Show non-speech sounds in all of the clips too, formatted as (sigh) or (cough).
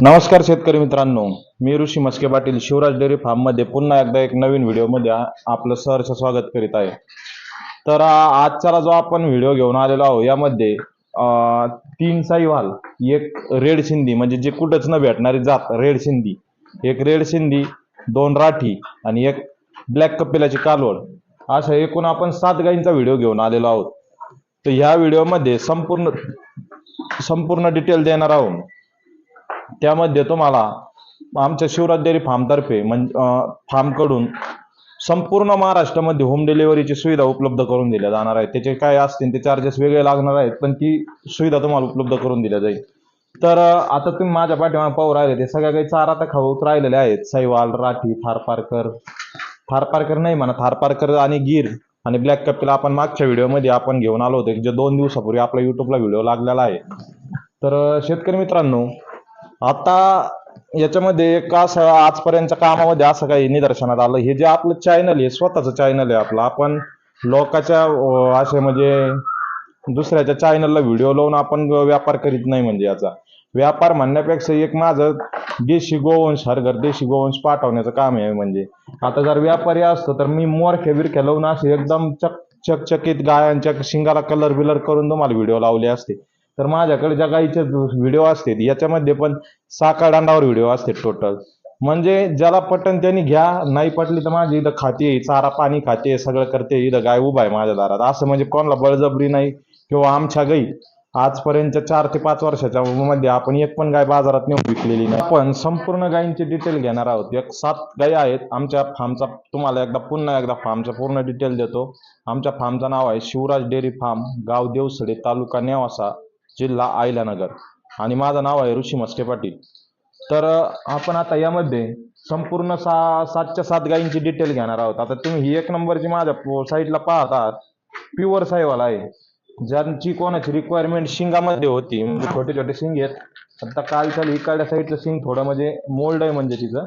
नमस्कार शेतकरी मित्रांनो. मी ऋषी मस्के पाटील शिवराज डेअरी फार्ममध्ये पुन्हा एकदा एक नवीन व्हिडिओमध्ये मध्ये आपलं सहर्ष स्वागत करीत आहे. तर आजचा जो आपण व्हिडिओ घेऊन आलेलो आहोत यामध्ये तीन साईवाल एक रेड सिंधी म्हणजे जे कुठंच न भेटणारी जात रेड सिंधी एक रेड सिंधी दोन राठी आणि एक ब्लॅक कपिलाची कालवड. अशा एकूण आपण सात गायींचा व्हिडिओ घेऊन आलेलो आहोत. तर ह्या व्हिडिओमध्ये संपूर्ण संपूर्ण डिटेल देणार आहोत. त्यामध्ये तुम्हाला आमच्या शिवराज डेअरी फार्मतर्फे म्हणजे फार्मकडून संपूर्ण महाराष्ट्रामध्ये होम डिलिव्हरीची सुविधा उपलब्ध करून दिल्या जाणार आहे त्याचे काय असतील ते चार्जेस वेगळे लागणार आहेत पण ती सुविधा तुम्हाला उपलब्ध करून दिल्या जाईल. तर आता तुम्ही माझ्या पाठीमागे पाहू राहिले ते सगळ्या काही चारा तर खाऊत राहिलेले आहेत. सैवाल राठी थारपारकर थारपारकर नाही म्हणा थारपारकर आणि गिर आणि ब्लॅक कपिल आपण मागच्या व्हिडिओमध्ये आपण घेऊन आलो होतो जे दोन दिवसापूर्वी आपला युट्यूबला व्हिडिओ लागलेला आहे. तर शेतकरी मित्रांनो आता याच्यामध्ये एक असं आजपर्यंतच्या कामामध्ये असं काही निदर्शनात आलं? हे जे आपलं चॅनल आहे स्वतःचं चॅनल आहे आपलं. आपण लोकांच्या असे म्हणजे दुसऱ्याच्या चॅनलला व्हिडिओ लावून आपण व्यापार करीत नाही म्हणजे याचा. व्यापार म्हणण्यापेक्षा एक माझं देशी गोवंश हरघर देशी गोवंश पाठवण्याचं काम आहे म्हणजे. आता जर व्यापारी असतो तर मी मोरख्या बिरख्या लावून असे एकदम चक चकचकीत गायांच्या शिंगाला कलर बिलर करून तुम्हाला व्हिडिओ लावले असते. तर माझ्याकडे ज्या गाईचे व्हिडिओ असतात याच्यामध्ये पण साकाडांडावर व्हिडिओ असते टोटल म्हणजे ज्याला पटन त्यांनी घ्या नाही पटली तर माझी इथं खाते चारा पाणी खाते सगळं करते इथं गाय उभा आहे माझ्या दारात. असं म्हणजे कोणाला बळजबरी नाही किंवा आमच्या गाई आजपर्यंत चार ते पाच वर्षाच्या मध्ये आपण एक पण गाय बाजारात नेऊन विकलेली नाही. आपण संपूर्ण गायींची डिटेल घेणार आहोत. एक सात गायी आहेत. आमच्या फार्मचा तुम्हाला एकदा पुन्हा एकदा फार्मचा पूर्ण डिटेल देतो. आमच्या फार्मचं नाव आहे शिवराज डेअरी फार्म गाव देवसडे तालुका नेवासा. जिल्हा आयल्यानगर आणि माझं नाव आहे ऋषी मस्के पाटील. तर आपण आता यामध्ये संपूर्ण सा सातच्या सात गायींची डिटेल घेणार आहोत. आता तुम्ही ही एक नंबरची माझ्या साईडला पाहत आहात प्युअर साईवाला आहे. ज्यांची कोणाची रिक्वायरमेंट शिंगामध्ये होती म्हणजे छोटे छोटे शिंग आहेत. आता कालच्या इकडल्या साईडचं शिंग थोडं म्हणजे मोल्ड आहे म्हणजे तिचं.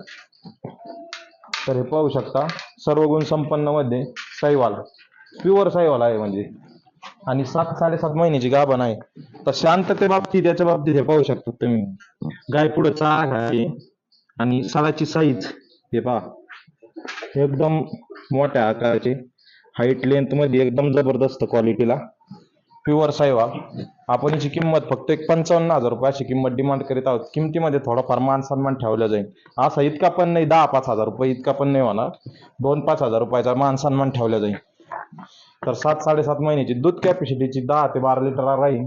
तर हे पाहू शकता सर्व गुण संपन्नमध्ये साईवाल. प्युअर साईवाल आहे म्हणजे. आणि सात साडेसात महिन्याची गाभण आहे. तर शांतते बाबतीत त्याच्या बाबतीत हे पाहू शकता तुम्ही. गाय पुढे चारा घाय आणि सालाची साईज हे पहा. एकदम मोठ्या आकाराची. हाईट लेंथमध्ये एकदम जबरदस्त क्वालिटीला प्युअर साईवा आपण याची किंमत फक्त एक पंचावन्न हजार रुपये अशी किंमत डिमांड करीत आहोत. किमतीमध्ये थोडाफार मान सन्मान ठेवला जाईल. असा इतका पण नाही दहा पाच हजार रुपये इतका पण नाही होणार. दोन पाच हजार रुपयाचा मान सन्मान ठेवला जाईल. तर सात साडेसात महिन्याची दूध कॅपॅसिटीची दहा ते बारा लिटर राहील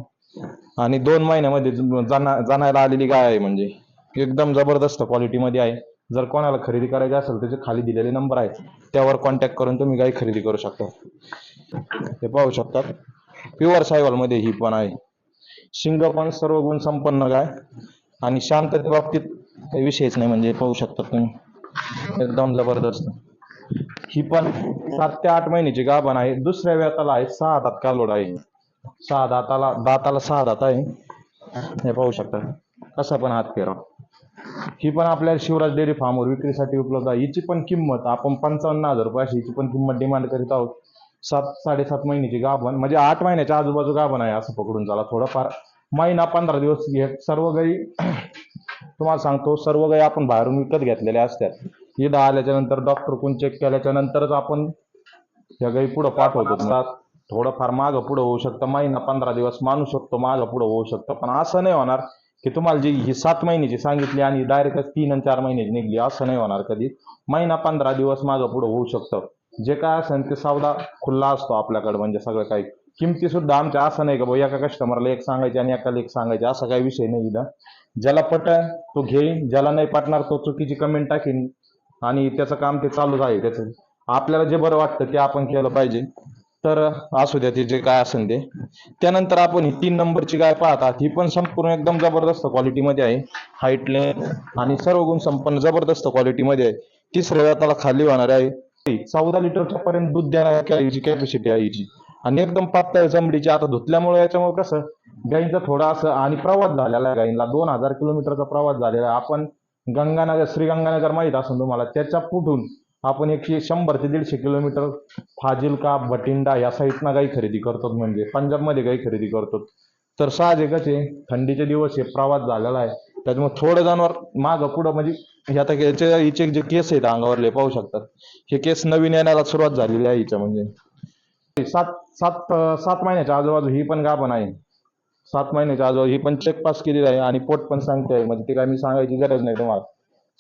आणि दोन महिन्यामध्ये जाना जाणायला आलेली गाय आहे म्हणजे. एकदम जबरदस्त क्वालिटीमध्ये आहे. जर कोणाला खरेदी करायची असेल त्याचे खाली दिलेले नंबर आहेत. त्यावर कॉन्टॅक्ट करून तुम्ही गाय खरेदी करू शकता. हे पाहू शकतात. प्युअर सायवलमध्ये ही पण आहे. शिंग पण सर्व गुण संपन्न गाय. आणि शांतते बाबतीत काही विषयच नाही म्हणजे पाहू शकता तुम्ही. एकदम जबरदस्त. ही पण सात ते आठ महिन्याची गाभण आहे. दुसऱ्या व्याताला आहे सहा दात कालोड आहे. सहा दाताला दाताला सहा दात आहे. हे पाहू शकता. कसा पण हात फेरा. ही पण आपल्या शिवराज डेअरी फार्मवर विक्रीसाठी उपलब्ध आहे. हिची पण किंमत आपण पंचावन्न हजार रुपये अशी हिची पण किंमत डिमांड करीत आहोत. सात साडेसात महिन्याची गाभण म्हणजे आठ महिन्याच्या आजूबाजू गाभण आहे असं पकडून चला थोडंफार. महिना पंधरा दिवस हे सर्व गाई (clears throat) तुम्हाला सांगतो सर्व गाई आपण बाहेरून विकत घेतलेल्या असतात. इथं दहा आल्याच्यानंतर डॉक्टर कोण चेक केल्याच्यानंतरच आपण ह्या गाई पुढं पाठवतो. ना. थोडंफार मागं पुढं होऊ शकतं. महिना पंधरा दिवस मानू शकतो मागं पुढं होऊ शकतं. पण असं नाही होणार की तुम्हाला जी ही सात महिन्याची सांगितली आणि डायरेक्ट तीन आणि चार महिन्याची निघली असं नाही होणार कधी. महिना पंधरा दिवस मागं पुढं होऊ शकतं. जे काय असेल ते सावधा खुल्ला असतो आपल्याकडे म्हणजे सगळं काही. किमती सुद्धा आमच्या असं नाही का भाऊ एका कस्टमरला एक सांगायची आणि एकाला एक सांगायची असा काही विषय नाही इथं. ज्याला पटेल तो घेईन ज्याला नाही पटणार तो चुकीची कमेंट टाकीन. आणि त्याचं काम ते चालूच आहे त्याचं. आपल्याला जे बरं वाटतं ते आपण केलं पाहिजे. तर असू द्या ते जे काय असेल ते. त्यानंतर आपण ही तीन नंबरची गाय पाहतात ही पण संपूर्ण एकदम जबरदस्त क्वालिटीमध्ये आहे. हाईट आणि सर्व गुण संपन्न जबरदस्त क्वालिटीमध्ये आहे. तिसऱ्या वेळाला खाली होणार आहे. चौदा लिटरच्या पर्यंत दूध देण्याची कॅपॅसिटी आहे हिची. आणि एकदम पातळ चमडीची आता धुतल्यामुळे याच्यामुळे कसं गाईंचा थोडा असं आणि प्रवास झालेला आहे. गाईंना दोन हजार किलोमीटरचा प्रवास झालेला आहे. आपण गंगानगर श्रीगंगानगर माहीत असेल तुम्हाला त्याच्या पुढून आपण एकशे शंभर ते दीडशे किलोमीटर फाजिलका भटिंडा या साईडनं गाई खरेदी करतो म्हणजे पंजाबमध्ये गाई खरेदी करतो. तर साहजिकच आहे थंडीचे दिवस हे प्रवास झालेला आहे. त्याच्यामुळे थोडं जनावर मागं पुढं म्हणजे हे आता याचे हिचे जे केस आहेत अंगावरले पाहू शकतात. हे केस नवीन येण्याला सुरुवात झालेली आहे हिच्या म्हणजे. सात सात सात महिन्याच्या आजूबाजू ही पण गाभण आहे. सात महिन्याच्या आजोबा ही पण चेक पास केलेली आहे आणि पोट पण सांगते आहे म्हणजे ते काय मी सांगायची गरज नाही तुम्हाला.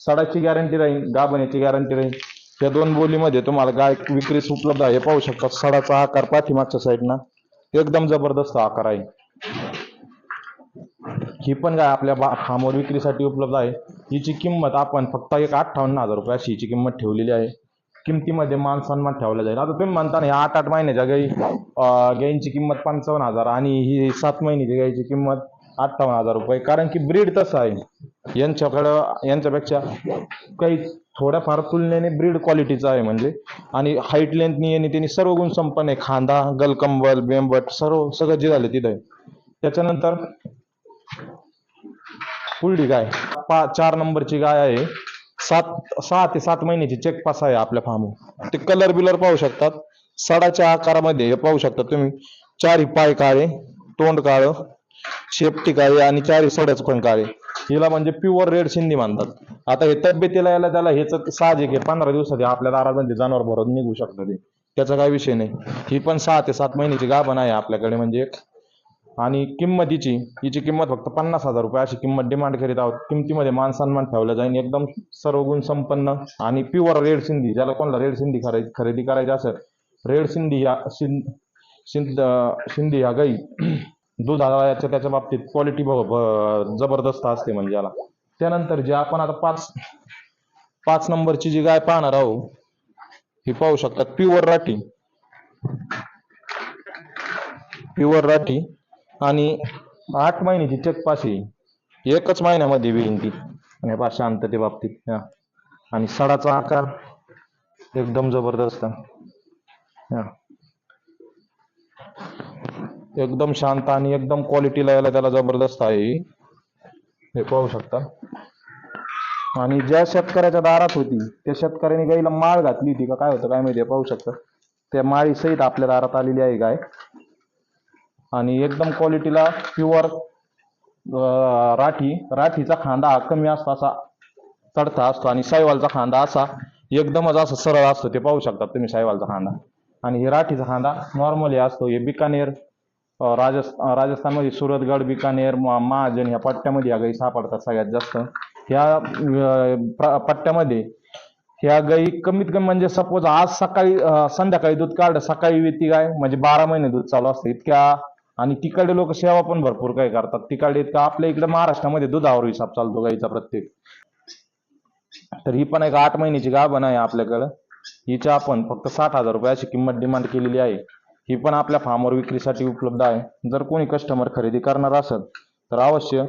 सडाची गॅरंटी राहील गाभण्याची गॅरंटी राहील. या दोन बोलीमध्ये तुम्हाला गाय विक्रीस उपलब्ध आहे पाहू शकता. सडाचा आकार पाठीमागच्या साईडनं एकदम जबरदस्त आकार आहे. ही पण गाय आपल्या फार्मवर विक्रीसाठी उपलब्ध आहे. हिची किंमत आपण फक्त एक अठ्ठावन्न हजार रुपये अशी हिची किंमत ठेवलेली आहे. किमतीमध्ये मान सन्मान ठेवला जाईल. आता तुम्ही म्हणता ना आठ आठ महिन्याच्या गाई गाईंची गायींची किंमत पंचावन्न हजार आणि ही सात महिन्याची गायीची किंमत अठ्ठावन्न हजार रुपये. कारण की ब्रीड तसं आहे. यांच्याकडं यांच्यापेक्षा काही थोड्याफार तुलनेने ब्रीड क्वालिटीचा आहे म्हणजे. आणि हाईट लेंथनी आणि त्यांनी सर्व गुण संपन्न आहे. खांदा गलकंबल बेंबट सर्व सगळं जे झालं तिथं. त्याच्यानंतर पुढली गाय. पा चार नंबरची गाय आहे. सात सहा ते सात महिन्याची चेक पास आहे आपल्या फार्म ते कलर बिलर पाहू शकतात. सडाच्या आकारामध्ये हे पाहू शकता तुम्ही. चारही पाय काळे तोंड काळं शेपटी काळे आणि चारही सडच पण काळे. हिला म्हणजे प्युअर रेड सिंधी म्हणतात आता हे तब्येतीला याला त्याला हेच साहजिक आहे. पंधरा दिवसात आपल्या दारामध्ये जनावर भरून निघू शकतं ते. त्याचा काही विषय नाही. ही पण सहा ते सात महिन्याची गाभण आहे आपल्याकडे. म्हणजे एक आणि किंमतीची हिची किंमत फक्त पन्नास हजार रुपये. अशी किंमत डिमांड करीत आहोत. किमतीमध्ये मान सन्मान ठेवला जाईल. एकदम सर्व गुण संपन्न आणि प्युअर रेड सिंधी. ज्याला कोणाला रेड सिंधी खरेदी खरेदी करायची असेल रेड सिंधी या सिंध सिंध सिंधी या गाई दुधाच्या त्याच्या बाबतीत क्वालिटी जबरदस्त असते म्हणजे याला. त्यानंतर जे आपण आता पाच पाच नंबरची जी गाय पाहणार आहोत ही पाहू शकतात प्युअर राठी. प्युअर राठी. आणि आठ महिन्याची चेक येईल एकच महिन्यामध्ये होईल ती आणि पा शांतते बाबतीत आणि सडाचा आकार एकदम जबरदस्त हा. एकदम शांत आणि एकदम क्वालिटीला यायला त्याला जबरदस्त आहे. हे पाहू शकता. आणि ज्या शेतकऱ्याच्या दारात होती त्या शेतकऱ्याने गाईला माळ घातली होती का? काय होतं काय माहिती पाहू शकता. त्या माळी सहित आपल्या दारात आलेली आहे गाय. आणि एकदम क्वालिटीला प्युअर राठी. राठीचा खांदा हा कमी असतो असा चढता असतो आणि साईवालचा खांदा असा एकदमच असा सरळ असतो ते पाहू शकता तुम्ही साईवालचा खांदा. आणि हे राठीचा खांदा नॉर्मली असतो हे बिकानेर राजस्थान राजस्थानमध्ये सुरतगड बिकानेर महाजन ह्या पट्ट्यामध्ये या गाई सापडतात सगळ्यात जास्त. ह्या प्र- पट्ट्यामध्ये ह्या गाई कमीत कमी म्हणजे सपोज आज सकाळी संध्याकाळी दूध काढलं सकाळी विती गाय म्हणजे बारा महिने दूध चालू असतं. इतक्या आणि तिकडे लोक सेवा पण भरपूर काही करतात. तिकडे इतकं आपल्या इकडे महाराष्ट्रामध्ये दुधावर हिसाब चालतो गाईचा प्रत्येक. तर ही पण एक आठ महिन्याची गाभण आहे आपल्याकडं. हिच्या आपण फक्त साठ हजार रुपये अशी किंमत डिमांड केलेली आहे. ही पण आपल्या फार्मवर विक्रीसाठी उपलब्ध आहे. जर कोणी कस्टमर खरेदी करणार असेल तर अवश्य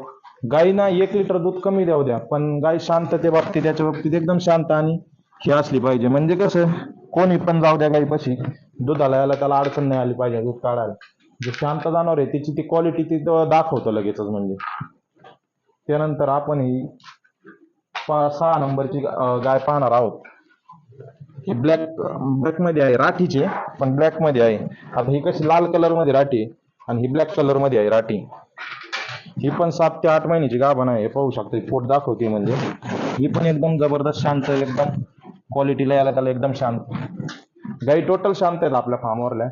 गायीना एक लिटर दूध कमी द्याऊ द्या. पण गाय शांतते बाबतीत त्याच्या बाबतीत एकदम शांत आणि ही असली पाहिजे. म्हणजे कसं कोणी पण जाऊ द्या गाईपाशी. दुधाला याला त्याला अडचण नाही आली पाहिजे दूध काढायला. जे शांत जाणार आहे त्याची ती क्वालिटी ती दाखवतो लगेचच म्हणजे. त्यानंतर आपण ही सहा नंबरची गाय पाहणार आहोत. ही ब्लॅक ब्लॅकमध्ये आहे राठीची पण ब्लॅकमध्ये आहे. आता ही कशी लाल कलरमध्ये राठी आणि ही ब्लॅक कलरमध्ये आहे राठी. ही पण सात ते आठ महिन्याची गाभण आहे पाहू शकतो पोट दाखवते म्हणजे. ही पण एकदम जबरदस्त शांत एकदम क्वालिटीला याला त्याला एकदम शांत. गाई टोटल शांत आहेत आपल्या फार्मवरल्या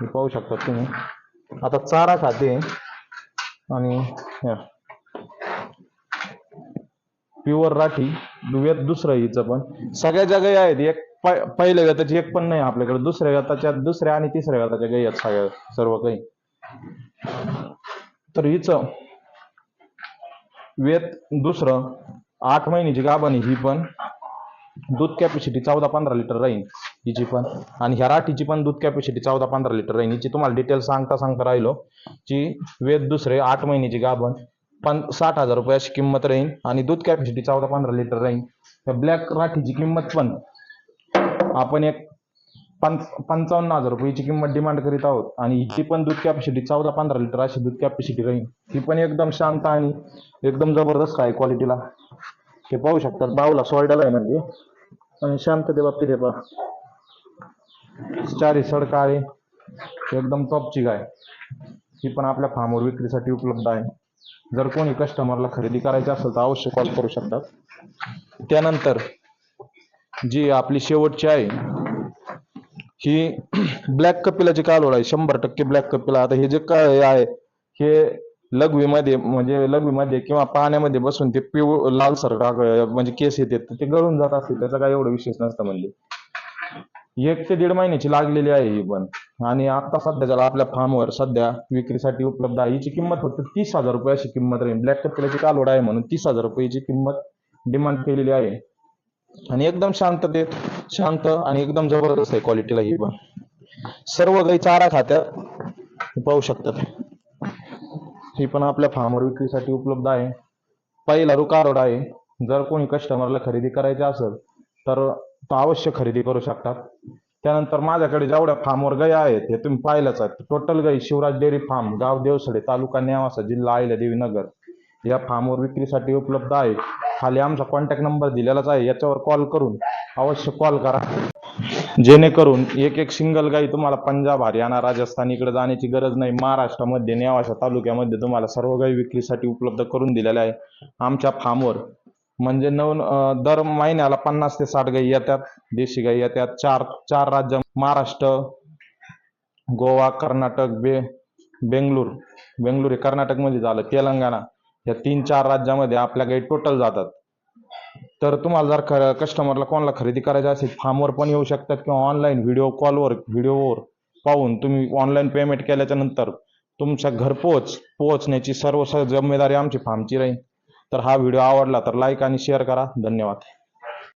हे पाहू शकता तुम्ही. आता चारा खाते. आणि प्युअर राठी वेत दुसरं हिचं पण. सगळ्या ज्या गायी आहेत एक पहिल्या गताची एक पण नाही आपल्याकडे. दुसऱ्या गताच्या दुसऱ्या आणि तिसऱ्या गताच्या गाई आहेत सगळ्या सर्व काही. तर हिचं वेत दुसरं. आठ महिन्याची गाभण ही पण. दूध कॅपॅसिटी चौदा पंधरा लिटर राहील हिची पण. आणि ह्या राठीची पण दूध कॅपॅसिटी चौदा पंधरा लिटर राहील हिची तुम्हाला डिटेल सांगता सांगता राहिलो. जी वेद दुसरे आठ महिन्याची गाभण. पण साठ हजार रुपये अशी किंमत राहील आणि दूध कॅपॅसिटी चौदा पंधरा लिटर राहील त्या ब्लॅक राठीची किंमत पण आपण एक पंचावन्न हजार रुपयाची किंमत डिमांड करीत आहोत. आणि हिची पण दूध कॅपॅसिटी चौदा पंधरा लिटर अशी दूध कॅपॅसिटी राहील ही पण एकदम शांत आणि एकदम जबरदस्त आहे क्वालिटीला हे पाहू शकतात. बावला सोल्डाला आहे म्हणजे. आणि शांतते बाबतीत हे पहा. चारी सड काळे एकदम टॉपची गाय. ही पण आपल्या फार्मवर विक्रीसाठी उपलब्ध आहे. जर कोणी कस्टमरला खरेदी करायची असेल तर अवश्य कॉल करू शकतात. त्यानंतर जी आपली शेवटची आहे ही (clears throat) ब्लॅक कपिलाची कालोड आहे. शंभर टक्के ब्लॅक कपिला. आता हे जे काय आहे हे लघवीमध्ये म्हणजे लघवीमध्ये किंवा पाण्यामध्ये बसून ते पिव लालसर म्हणजे केस येते तर ते गळून जात असते त्याचा काय एवढं विशेष नसतं म्हणजे एक ते दीड महिन्याची लागलेली आहे ही पण. आणि आता सध्याच्याला आपल्या फार्मवर सध्या विक्रीसाठी उपलब्ध आहे हिची किंमत फक्त तीस हजार रुपये अशी किंमत राहील. ब्लॅक कपिलाची कालोड आहे म्हणून तीस हजार रुपयाची किंमत डिमांड केलेली आहे. आणि एकदम शांततेत शांत आणि एकदम जबरदस्त आहे क्वालिटीला ही पण. सर्व गाई चारा खात्यात पाहू शकतात. हे पण आपल्या फार्मर विक्रीसाठी उपलब्ध आहे. पहिला रुकारोड आहे जर कोणी कस्टमरला खरेदी करायची असेल तर तो अवश्य खरेदी करू शकतात. त्यानंतर माझ्याकडे जेवढ्या फार्मवर गाई आहेत हे तुम्ही पाहिलंच आहेत. टोटल गाई शिवराज डेअरी फार्म गाव देवसडे तालुका नेवासा जिल्हा अहिल्यादेवी नगर. या फार्मवर विक्रीसाठी उपलब्ध आहे. खाली आमचा कॉन्टॅक्ट नंबर दिलेलाच आहे. याच्यावर कॉल करून अवश्य कॉल करा. जेणेकरून एक एक सिंगल गाई तुम्हाला पंजाब हरियाणा राजस्थान इकडे जाण्याची गरज नाही. महाराष्ट्रामध्ये नेवाशा तालुक्यामध्ये तुम्हाला सर्व गाई विक्रीसाठी उपलब्ध करून दिलेल्या आहे. आमच्या फार्मवर म्हणजे नऊ दर महिन्याला पन्नास ते साठ गाई येतात. देशी गाई येतात. चार चार राज्य महाराष्ट्र गोवा कर्नाटक बे बेंगलूर. बेंगलूर हे कर्नाटकमध्ये झालं. तेलंगणा या तीन चार राज्यामध्ये आपल्या गाई टोटल जातात. तर तुम्हाला जर कस्टमरला कोणाला खरेदी करायची असेल फार्मवर पण येऊ शकतात किंवा ऑनलाईन व्हिडिओ कॉलवर व्हिडिओवर पाहून तुम्ही ऑनलाईन पेमेंट केल्याच्यानंतर तुमच्या घरपोच पोहोचण्याची सर्व स- जिम्मेदारी आमची फार्मची राहील. तर हा व्हिडिओ आवडला तर लाईक आणि शेअर करा. धन्यवाद.